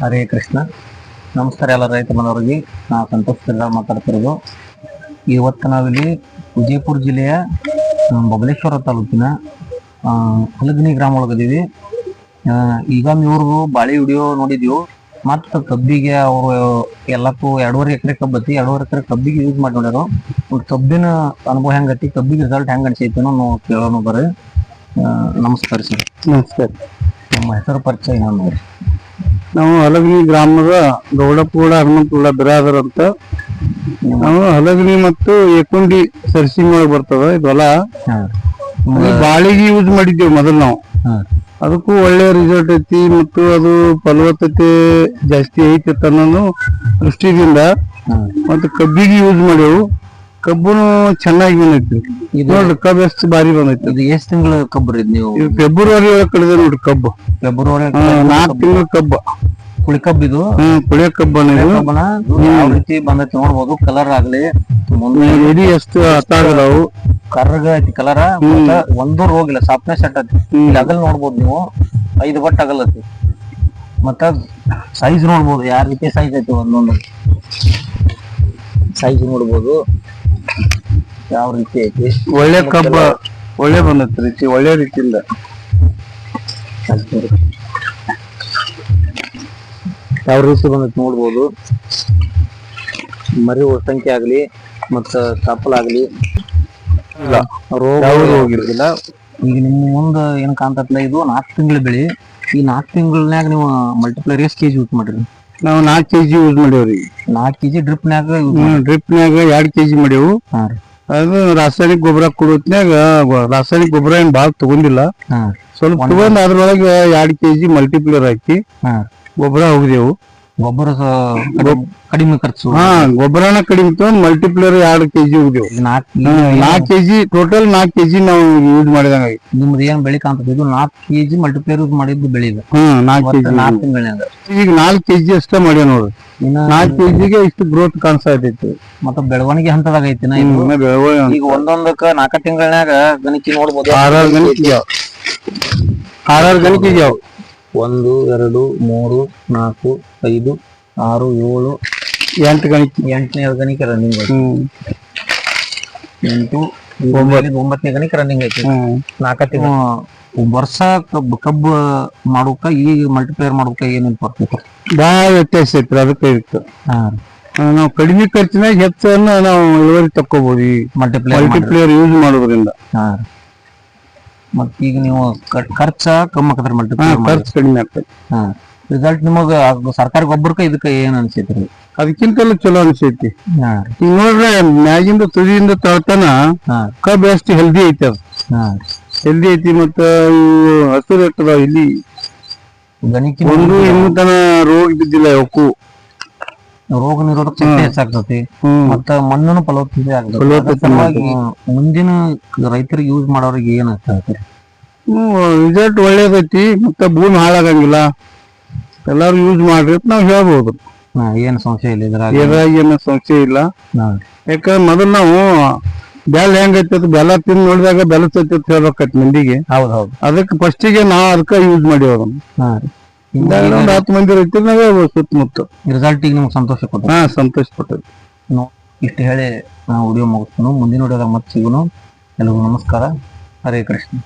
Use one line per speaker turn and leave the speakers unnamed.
ಹರೇ ಕೃಷ್ಣ. ನಮಸ್ಕಾರ ಎಲ್ಲ ರೈತ ಮನವರಿಗೆ ನಾ ಸಂತೋಷ್ ಶ್ರೀರಾಮ್ ಮಾತಾಡ್ತಿರೋದು. ಇವತ್ತು ನಾವಿಲ್ಲಿ ವಿಜಯಪುರ ಜಿಲ್ಲೆಯ ಬಬಲೇಶ್ವರ ತಾಲೂಕಿನ ಹಲಗನಿ ಗ್ರಾಮ ಒಳಗದೀವಿ. ಈಗ ಇವ್ರದ್ದು ಬಾಳೆ ವಿಡಿಯೋ ನೋಡಿದ್ವಿ ಮತ್ತು ಕಬ್ಬಿಗೆ ಅವರು ಎಲ್ಲಕ್ಕೂ ಎರಡೂವರೆ ಎಕರೆ ಕಬ್ಬತ್ತಿ ಎರಡೂವರೆ ಎಕರೆ ಕಬ್ಬಿಗೆ ಯೂಸ್ ಮಾಡಿ ನೋಡ್ಯಾರು. ಒಂದ್ ಕಬ್ಬಿನ ಅನುಭವ ಹೆಂಗತಿ ಕಬ್ಬಿಗೆ ರಿಸಲ್ಟ್ ಹೆಂಗೆ ಅನ್ಸೈತಿ ನಾವು ಕೇಳೋಣ ಬರ್ರಿ ನಮಸ್ಕಾರ ಸರ್.
ನಮಸ್ಕಾರ.
ನಮ್ಮ ಹೆಸರು ಪರಿಚಯ ನೋಡ್ರಿ
ನಾವು ಹಲಗನಿ ಗ್ರಾಮದ ಗೌಡಪೂಡ ಹನುಮಂತಪೂಡ ಬಿರಾದರ್ ಅಂತ. ನಾವು ಹಲಗನಿ ಮತ್ತು ಏಕುಂಡಿ ಸರ್ಸಿಂಗ್ ಒಳಗೆ ಬರ್ತದ ಇದು ಹೊಲ. ಬಾಳಿಗೆ ಯೂಸ್ ಮಾಡಿದ್ದೇವೆ ಮೊದಲು ನಾವು. ಅದಕ್ಕೂ ಒಳ್ಳೆ ರಿಸಲ್ಟ್ ಐತಿ ಮತ್ತು ಅದು ಫಲವತ್ತತೆ ಜಾಸ್ತಿ ಐತಿ ಅನ್ನೋದು ದೃಷ್ಟಿದಿಂದ ಮತ್ತು ಕಬ್ಬಿಗೆ ಯೂಸ್ ಮಾಡೇವು ಕಬ್ಬುನು ಚೆನ್ನಾಗಿ ಬಂದೈತಿ.
ಇದು
ನೋಡ್ರಿ ಕಬ್ಬು ಎಷ್ಟು ಬಾರಿ ಬಂದೈತಿ.
ಇದು ಎಷ್ಟು ತಿಂಗಳ ಕಬ್ಬು ಇದು ನೀವು?
ಫೆಬ್ರವರಿ ಒಳಗೆ ಕಳೆದ ನೋಡ್ರಿ ಕಬ್ಬು.
ಫೆಬ್ರವರಿ
ನಾಲ್ಕು ತಿಂಗಳ ಕಬ್ಬು.
ಕುಳಿ ಕಬ್ಬ ಇದು.
ಹ್ಮ್ ಕುಳಿಯ ಕಬ್ಬನ ಇದು
ಕಬ್ಬನ ಯಾವ ರೀತಿ ಬಂದೈತಿ ನೋಡ್ಬೋದು. ಕಲರ್ ಆಗ್ಲಿ ಮುಂದೆ
ಎಡಿ ಎಷ್ಟು ಹತ್ತಾಗದವು.
ಕರ್ರಗ ಐತಿ ಕಲರ ಒಂದು ಹೋಗಿಲ್ಲ ಇಲ್ಲ ಸಾಪ್ನೆ ಸೆಟ್ ಐತಿ. ಇಲ್ಲಿ ಅಗಲ್ ನೋಡ್ಬೋದು ನೀವು. ಐದು ಬಟ್ ಐತಿ. ಮತ್ತ ಸೈಜ್ ನೋಡ್ಬೋದು ಯಾವ ರೀತಿ ಸೈಜ್ ಐತಿ ಒಂದೊಂದು. ಸೈಜ್ ನೋಡ್ಬೋದು. ಯಾವ ರೀತಿ ಐತಿ.
ಒಳ್ಳೆ ಕಬ್ಬ ಒಳ್ಳೆ ಬಂದೈತಿ ರೀತಿ ಒಳ್ಳೆ ರೀತಿಯಿಂದ.
ಯಾವ ರೀತಿ ಬಂದೈತಿ ನೋಡ್ಬೋದು. ಮರಿ ಸಂಖ್ಯೆ ಆಗ್ಲಿ ಮತ್ತ ಕಾಪಲ್ ಆಗಲಿ. ರೋಗ ಹೋಗಿರ್ಲಿಲ್ಲ. ಈಗ ನಿಮ್ಮ ಮುಂದ ಏನ್ ಕಾಣ್ತತ್ಲ ಇದು ನಾಲ್ಕು ತಿಂಗಳ ಬೆಳಿ. ಈ ನಾಲ್ಕು ತಿಂಗಳನ್ಯಾಗ ನೀವು ಮಲ್ಟಿಪ್ಲೈರ್ ಎಷ್ಟ್ ಕೆಜಿ ಯೂಸ್ ಮಾಡಿರಿ?
ನಾವು ನಾಲ್ಕು ಕೆಜಿ ಯೂಸ್ ಮಾಡೇವ್ರಿ
ನಾಲ್ಕು ಕೆಜಿ ಡ್ರಿಪ್ನ್ಯಾಗ ಡ್ರಿಪ್
ಡ್ರಿಪ್ನ್ಯಾಗ ಎರಡ್ ಕೆಜಿ ಮಾಡೇವು ಅದು ರಾಸಾಯನಿಕ ಗೊಬ್ಬರ ಕೊಡೋತ್ನ್ಯಾಗ ರಾಸಾಯನಿಕ ಗೊಬ್ಬರ ಏನ್ ಬಾಳ್ ತಗೊಂಡಿಲ್ಲ. ಸ್ವಲ್ಪ ತಗೊಂಡ್ ಅದ್ರೊಳಗೆ ಎರಡ್ ಕೆಜಿ ಮಲ್ಟಿಪ್ಲೇರ್ ಹಾಕಿ.
ಹಾ
ಗೊಬ್ಬರ ಹೋಗಿದೆವು.
ಗೊಬ್ಬರ ಕಡಿಮೆ- ಖರ್ಚು
ಹಾ ಗೊಬ್ಬರನ ಕಡಿಮೆ ತಗೊಂಡ್ ಮಲ್ಟಿಪ್ಲೇರ್ ಎರಡ್ ಕೆಜಿ ಹೋಗಿದೆವು.
ನಾಲ್ಕು
ಕೆಜಿ ಟೋಟಲ್ ನಾಲ್ಕು ಕೆಜಿ ನಾವು ಯೂಸ್ ಮಾಡಿದಂಗ
ನಿಮ್ದು ಏನ್ ಬೆಳಿ ಕಾಣ್ತದೆ? ಇದು ನಾಲ್ಕು ಕೆಜಿ ಮಲ್ಟಿಪ್ಲೇರ್ ಯೂಸ್ ಮಾಡಿದ್ದು ಬೆಳಿ
ಹ್ಮ್ ನಾಲ್ಕು ಕೆಜಿ.
ನಾಲ್ಕು
ಈಗ ನಾಲ್ಕು ಕೆಜಿ ಅಷ್ಟೇ ಮಾಡ್ಯಾವ ನೋಡ್ರಿ ನಾಲ್ಕು ಕೆಜಿಗೆ ಇಷ್ಟು ಗ್ರೋತ್ ಕಾಣಿಸ್ತಾ ಇದ್ದಿತ್ತು
ಮತ್ತೆ ಬೆಳವಣಿಗೆ ಹಂತದಾಗ
ಐತಿ
ಈಗ ಒಂದೊಂದಕ್ಕ ನಾಲ್ಕ ತಿಂಗಳನ್ಯಾಗ ಗಣಕಿ ನೋಡ್ಬೋದು.
ಆರ್ ಗಣಿಕೆ ಆರ್ ಆರ್ ಗಣಿಕೆ ಇದ್ಯಾವ.
ಒಂದು ಎರಡು ಮೂರು ನಾಲ್ಕು ಐದು ಆರು ಏಳು
ಎಂಟು ಗಣಿಕೆ
ಎಂಟನೇ ಗಣಿಕೆ ರನ್ನಿಂಗ್ ಐತಿ ಎಂಟು ಒಂಬತ್ತು. ಒಂಬತ್ತನೇ ಗಣಿಕೆ ರನ್ನಿಂಗ್ ಐತಿ ನಾಲ್ಕತ್ತಿ ವರ್ಷ ಕಬ್ಬು ಕಬ್ಬು ಮಾಡೋಕ ಈ ಮಲ್ಟಿಪ್ಲೇಯರ್ ಮಾಡೋಕ ಏನೇನ್ ಬರ್ತೈತಿ
ಭಾಳ ವ್ಯತ್ಯಾಸ ಐತ್ರಿ ಅದಕ್ಕೆ ಇತ್ತು. ನಾವು ಕಡಿಮೆ ಖರ್ಚಿನಾಗ ಹೆಚ್ಚನ್ನ ನಾವು ಇಳುವರಿ ತಕ್ಕೋಬಹುದು ಈ
ಮಲ್ಟಿಪ್ಲೇಯರ್
ಮಲ್ಟಿಪ್ಲೇಯರ್ ಯೂಸ್ ಮಾಡೋದ್ರಿಂದ
ಹಾ. ಮತ್ತ ಈಗ ನೀವು ಕ- ಖರ್ಚ ಕಮ್ಮಿ ಆಕತ್ರಿ
ಹಾ ಖರ್ಚು ಕಡಿಮೆ ಆಗ್ತೈತಿ
ಹಾ ರಿಸಲ್ಟ್ ನಿಮಗ ಅದ್ ಸರ್ಕಾರಿ ಗೊಬ್ಬರಕ್ಕ ಇದಕ್ಕ ಏನ್ ಅನ್ಸೈತ್ರಿ?
ಅದಕ್ಕಿಂತಲೂ ಚಲೋ ಅನ್ಸೈತಿ.
ಹಾ.
ಈಗ ನೋಡ್ರೆ ಮ್ಯಾಗಿಂದ ತುದಿಯಿಂದ ತಳ್ತನ
ಹಾ.
ಕಬ್ಬು ಎಷ್ಟು ಹೆಲ್ದಿ ಐತಿ ಅದು.
ಹಾ.
ಹೆಲ್ದಿ ಐತಿ ಮತ್ತ ಇವು ಹಸಿರು ಇರ್ತದ ಇಲ್ಲಿ
ಗಣಿಕೆ
ಒಂದು ಇನ್ನೂ ತನ ರೋಗ ಬಿದ್ದಿಲ್ಲ ಅವಕ್ಕೂ
ರೋಗ ನಿರೋಧಕ ಶಕ್ತಿ ಹೆಚ್ಚಾಗ್ತತಿ ಮತ್ತ ಮಣ್ಣನ್ನು ಫಲವತ್ತತೆ ಆಗ್ತದೆ. ಮುಂದಿನ ರೈತರಿಗೆ ಯೂಸ್ ಮಾಡೋರಿಗೆ ಏನ್ ಆಗ್ತದೆ
ರಿಸಲ್ಟ್ ಒಳ್ಳೇದೈತಿ ಮತ್ತ ಭೂಮಿ ಹಾಳಾಗಂಗಿಲ್ಲ. ಎಲ್ಲಾರು ಯೂಸ್ ಮಾಡ್ರಿ ಅಂತ ನಾವ್ ಹೇಳ್ಬೋದು.
ಏನ್ ಸಂಶಯ ಇಲ್ಲ ಇದ್ರಾಗ
ಇದ್ರಾಗ ಏನು ಸಂಶಯ ಇಲ್ಲ. ಯಾಕಂದ್ರೆ ಮೊದಲು ನಾವು ಬೆಲ್ಲ ಹೆಂಗೈತಿ ಅದು ಬೆಲ್ಲ ತಿಂದು ನೋಡಿದಾಗ ಬೆಲ್ಲ ಸತ್ತಿ ಅಂತ ಹೇಳ್ಬೇಕೈತಿ ಮಂದಿಗೆ.
ಹೌದ್ ಹೌದ್.
ಅದಕ್ಕೆ ಫಸ್ಟಿಗೆ ನಾವು ಅದಕ್ಕ ಯೂಸ್ ಮಾಡಿ ಅದನ್ನ ಒಂದು ಹತ್ತು ಮಂದಿ ರೈತರು ನಾವೇ ಸುತ್ತಮುತ್ತ.
ರಿಸಲ್ಟ್ ಈಗ ನಿಮ್ಗೆ ಸಂತೋಷ ಕೊಟ್ಟು
ಹಾ ಸಂತೋಷ ಪಟ್ಟೈತಿ
ಇಷ್ಟು ಹೇಳಿ ನಾವು ವಿಡಿಯೋ ಮುಗಿಸ್ತಾನು ಮುಂದಿನ ವಿಡಿಯೋದಾಗ ಮತ್ತೆ ಸಿಗೋನು ಎಲ್ಲರಿಗೂ ನಮಸ್ಕಾರ. ಹರೇ ಕೃಷ್ಣ.